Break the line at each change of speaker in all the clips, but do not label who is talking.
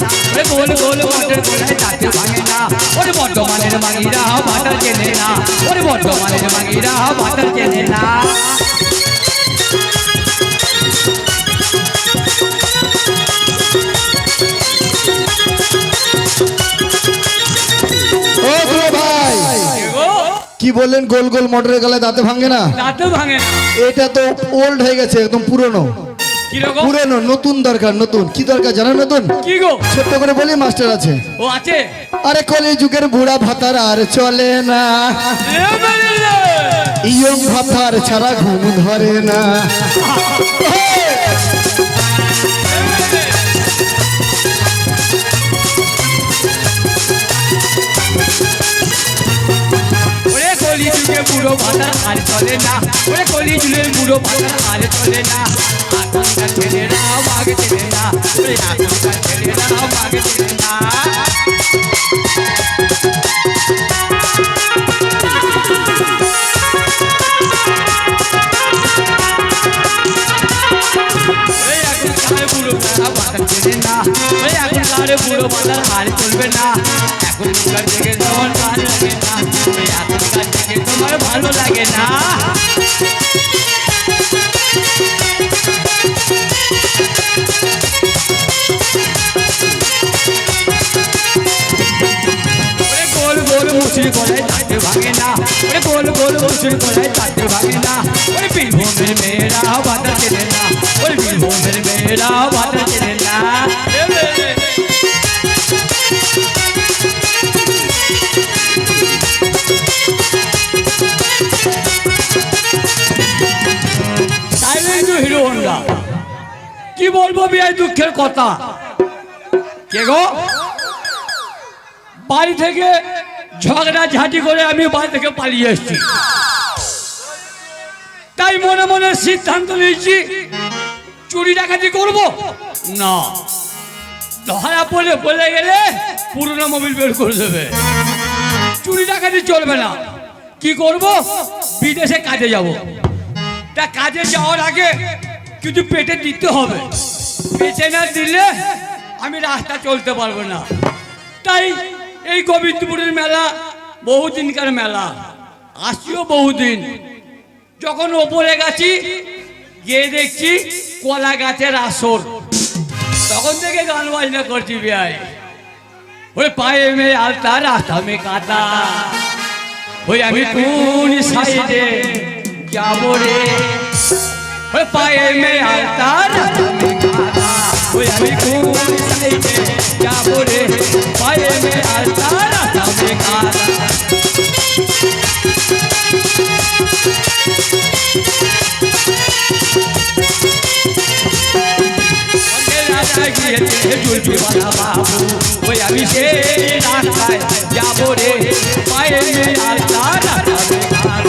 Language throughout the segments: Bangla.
গোল গোল মাঠের গোলায় তাতে ভাঙে না। ওরে বর্তমানের মাগিরা মাতার চেনে না। ওরে বর্তমানের মাগিরা মাতার চেনে না।
কি বললেন গোল গোল মোটরের গলায় দাঁতে ভাঙে না?
তাতে ভাঙে না।
এটা তো ওল্ড হয়ে গেছে একদম পুরনো।
কীরকম?
পুরনো নতুন দরকার নতুন। কি দরকার জানেন নতুন?
কি গো?
ছোট্ট করে বলি মাস্টার আছে।
ও আছে?
আরে কলি যুগের বুড়া ভাতার আর চলে না।
এ বেরিয়ে।
ইয়ং ভাতার ছাড়া ঘুম ধরে না।
ওরে কলি যুগে বুড়ো ভাতার আর চলে না। ওরে কলি যুগের বুড়ো ভাতার আর চলে না এখনকার ছেলেরা মাগে চেনে না ওরে এখনকার ছেলেরা মাগে চেনে না ওরে এখনকার বুড়ো ভাতার ভাতার চেনে না ওরে এখনকার বুড়ো ভাতার আর চলবে না এখনকার থেকে তোমার ভালো লাগে না ওরে এখনকার থেকে তোমার ভালো লাগে না ওরে গোল গোল তাতে ভাঙে না। ওরে বীরভূমের মেয়েরা বাধা চেনে না। ওরে বীরভূমের মেয়েরা বাধা চেনে না। এ রে রে। Silent hero Honda. কি বলব বিয়াই দুঃখের কথা? কে গো? বাড়ি থেকে ঝগড়া ঝাঁটি করে আমি বাড়ি থেকে পালিয়ে এসেছি। তাই মনে মনে সিদ্ধান্ত নিয়েছি, চুরি ডাকাতি করব? না। ধরা পড়ে বলে গেলে পুরনো মোবিল বের করে দেবে। চুরি ডাকাতি চলবে না। কি করব? বিদেশে কাজে যাব। তা কাজে যাওয়ার আগে কিছু পেটে দিতে হবে। পেটে না দিলে আমি রাস্তা চলতে পারব না। তাই এই গোবিন্দপুরের মেলা বহুদিনকার মেলা। আসছিও বহুদিন যখন ওপরে গেছি গিয়ে দেখছি কলা গাছের আসর। তখন থেকে গান বাজনা করছি বিয়াই। ওই পায়ে মে আলতা রাস্তা মে কাটা ওই আমি কোন সাইডে যাব রে? ওই পায়ে মে আলতা রাস্তা মে কাটা कोई अभी खून साई में क्या बोले पाए में अल्तारा सब बेकार जुल्फी वाला बाबू कोई अभिषेक रास्ता क्या बोले पाए में अल्तारा सब बेकार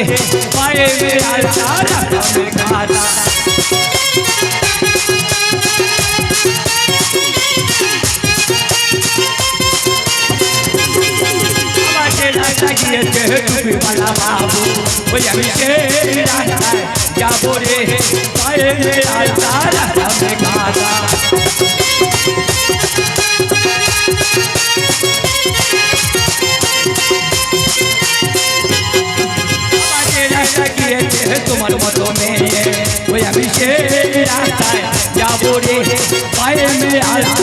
बोले टूपी वाला बाबू भैया। के राजा क्या बोले? पाए राजा राजा में गाना तुम्हारे मतों में वो अभिषेक रास्ता या बोले? पाए में आला